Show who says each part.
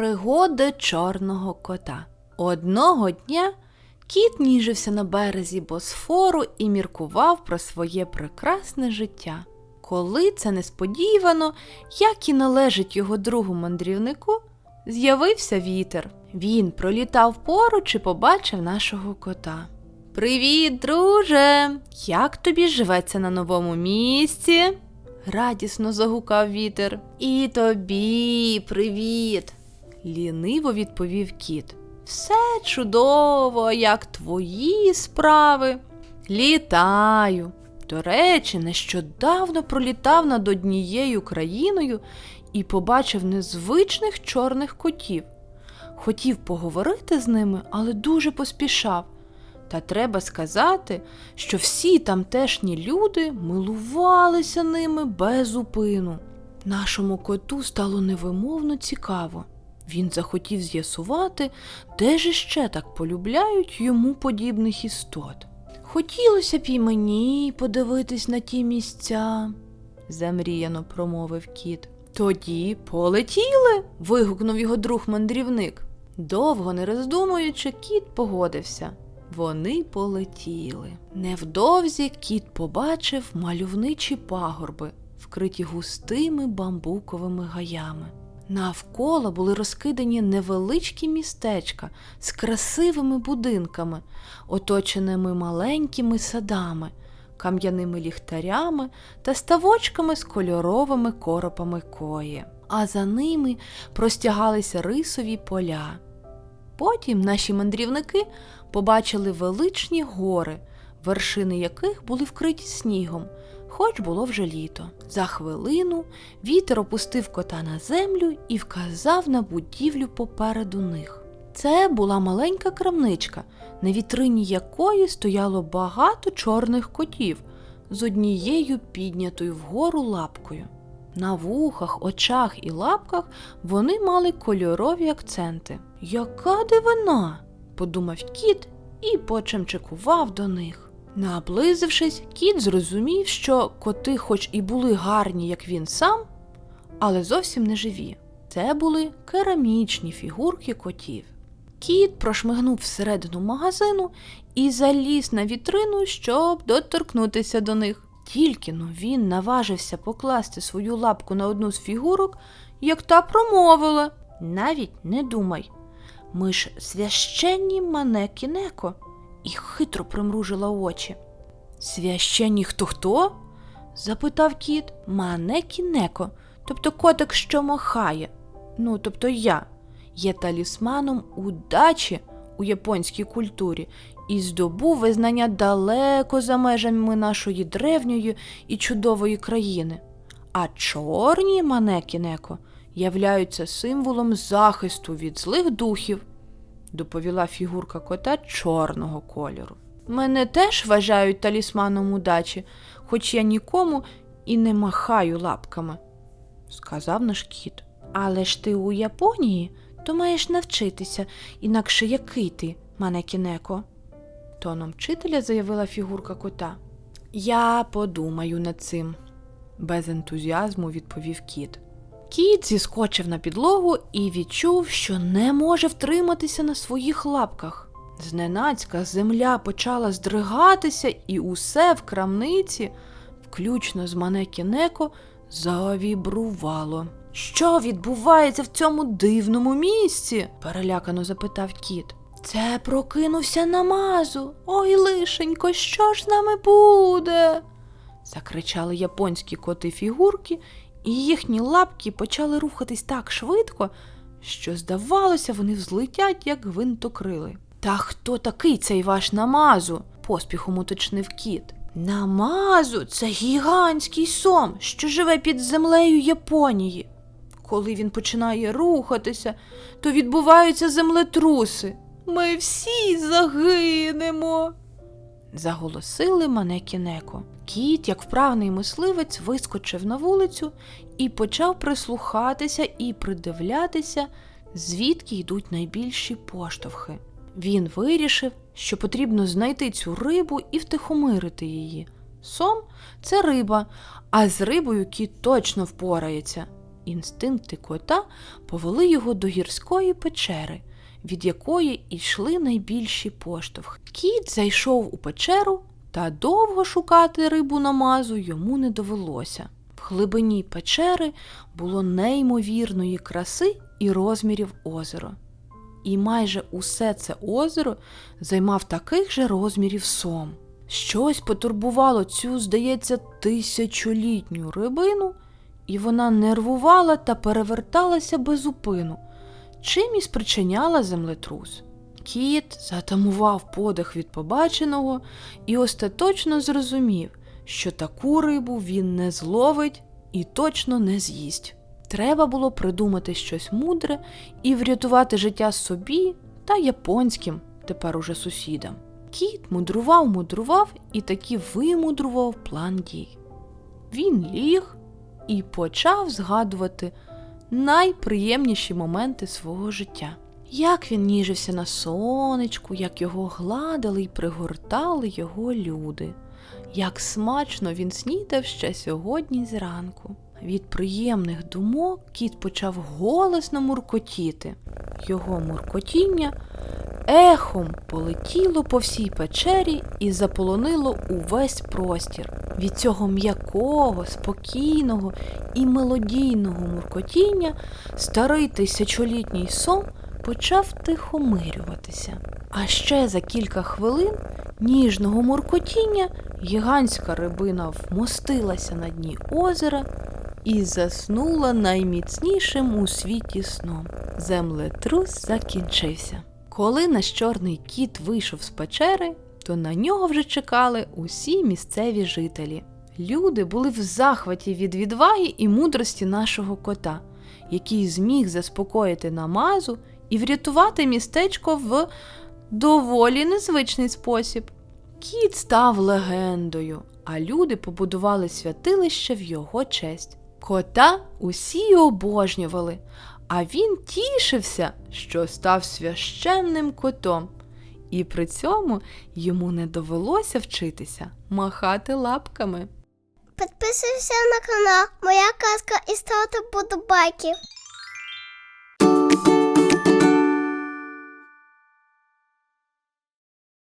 Speaker 1: Пригоди чорного кота. Одного дня кіт ніжився на березі Босфору і міркував про своє прекрасне життя. Коли це несподівано, як і належить його другу мандрівнику, з'явився вітер. Він пролітав поруч і побачив нашого кота. Привіт, друже! Як тобі живеться на новому місці? радісно загукав вітер. І тобі привіт. Ліниво відповів кіт. Все чудово, як твої справи. Літаю. До речі, нещодавно пролітав над однією країною і побачив незвичних чорних котів. Хотів поговорити з ними, але дуже поспішав. Та треба сказати, що всі тамтешні люди милувалися ними без упину. Нашому коту стало невимовно цікаво. Він захотів з'ясувати, де ж іще так полюбляють йому подібних істот. Хотілося б і мені подивитись на ті місця, замріяно промовив кіт. Тоді полетіли. вигукнув його друг мандрівник. Довго не роздумуючи, кіт погодився. Вони полетіли. Невдовзі кіт побачив мальовничі пагорби, вкриті густими бамбуковими гаями. Навколо були розкидані невеличкі містечка з красивими будинками, оточеними маленькими садами, кам'яними ліхтарями та ставочками з кольоровими коропами кої. А за ними простягалися рисові поля. Потім наші мандрівники побачили величні гори, вершини яких були вкриті снігом, хоч було вже літо. За хвилину вітер опустив кота на землю і вказав на будівлю попереду них. Це була маленька крамничка, на вітрині якої стояло багато чорних котів з однією піднятою вгору лапкою. На вухах, очах і лапках вони мали кольорові акценти. Яка дивина? подумав кіт і почемчикував до них. Наблизившись, кіт зрозумів, що коти, хоч і були гарні, як він сам, але зовсім не живі. Це були керамічні фігурки котів. Кіт прошмигнув всередину магазину і заліз на вітрину, щоб доторкнутися до них. Тільки но він наважився покласти свою лапку на одну з фігурок, як та промовила. Навіть не думай. Ми ж священні манекінеко, і хитро примружила очі. Священні хто хто? запитав кіт. Манекінеко, тобто котик, що махає. Ну, тобто я, є талісманом удачі у японській культурі і здобув визнання далеко за межами нашої древньої і чудової країни. А чорні манекінеко являються символом захисту від злих духів, доповіла фігурка кота чорного кольору. Мене теж вважають талісманом удачі, хоч я нікому і не махаю лапками, сказав наш кіт. Але ж ти у Японії, то маєш навчитися, інакше який ти, манекінеко, тоном вчителя заявила фігурка кота. Я подумаю над цим, без ентузіазму відповів кіт. Кіт зіскочив на підлогу і відчув, що не може втриматися на своїх лапках. Зненацька земля почала здригатися, і усе в крамниці, включно з манекінеко, завібрувало. Що відбувається в цьому дивному місці? перелякано запитав кіт. Це прокинувся намазу. Ой, лишенько, що ж з нами буде? закричали японські коти фігурки, і їхні лапки почали рухатись так швидко, що, здавалося, вони взлетять, як гвинтокрили. Та хто такий цей ваш намазу? поспіхом уточнив кіт. Намазу це гігантський сом, що живе під землею Японії. Коли він починає рухатися, то відбуваються землетруси. Ми всі загинемо. Заголосили манекінеко. Кіт, як вправний мисливець, вискочив на вулицю і почав прислухатися і придивлятися, звідки йдуть найбільші поштовхи. Він вирішив, що потрібно знайти цю рибу і втихомирити її. Сом це риба, а з рибою кіт точно впорається. Інстинкти кота повели його до гірської печери, від якої йшли найбільші поштовхи. Кіт зайшов у печеру, та довго шукати рибу на мазу йому не довелося. В глибині печери було неймовірної краси і розмірів озеро. І майже усе це озеро займав таких же розмірів сом. Щось потурбувало цю, здається, тисячолітню рибину, і вона нервувала та переверталася без упину, чим і спричиняла землетрус. Кіт затамував подих від побаченого і остаточно зрозумів, що таку рибу він не зловить і точно не з'їсть. Треба було придумати щось мудре і врятувати життя собі та японським, тепер уже сусідам. Кіт мудрував, мудрував і таки вимудрував план дій. Він ліг і почав згадувати найприємніші моменти свого життя. Як він ніжився на сонечку, як його гладили й пригортали його люди, як смачно він снідав ще сьогодні зранку. Від приємних думок кіт почав голосно муркотіти. Його муркотіння ехом полетіло по всій печері і заполонило увесь простір. Від цього м'якого, спокійного і мелодійного муркотіння старий тисячолітній сон почав тихомирюватися. А ще за кілька хвилин ніжного муркотіння гігантська рибина вмостилася на дні озера і заснула найміцнішим у світі сном. Землетрус закінчився. Коли наш чорний кіт вийшов з печери, то на нього вже чекали усі місцеві жителі. Люди були в захваті від відваги і мудрості нашого кота, який зміг заспокоїти намазу і врятувати містечко в доволі незвичний спосіб. Кіт став легендою, а люди побудували святилище в його честь. Кота усі обожнювали, а він тішився, що став священним котом, і при цьому йому не довелося вчитися махати лапками.
Speaker 2: Підписуйся на канал Моя казка і ставте подобайки.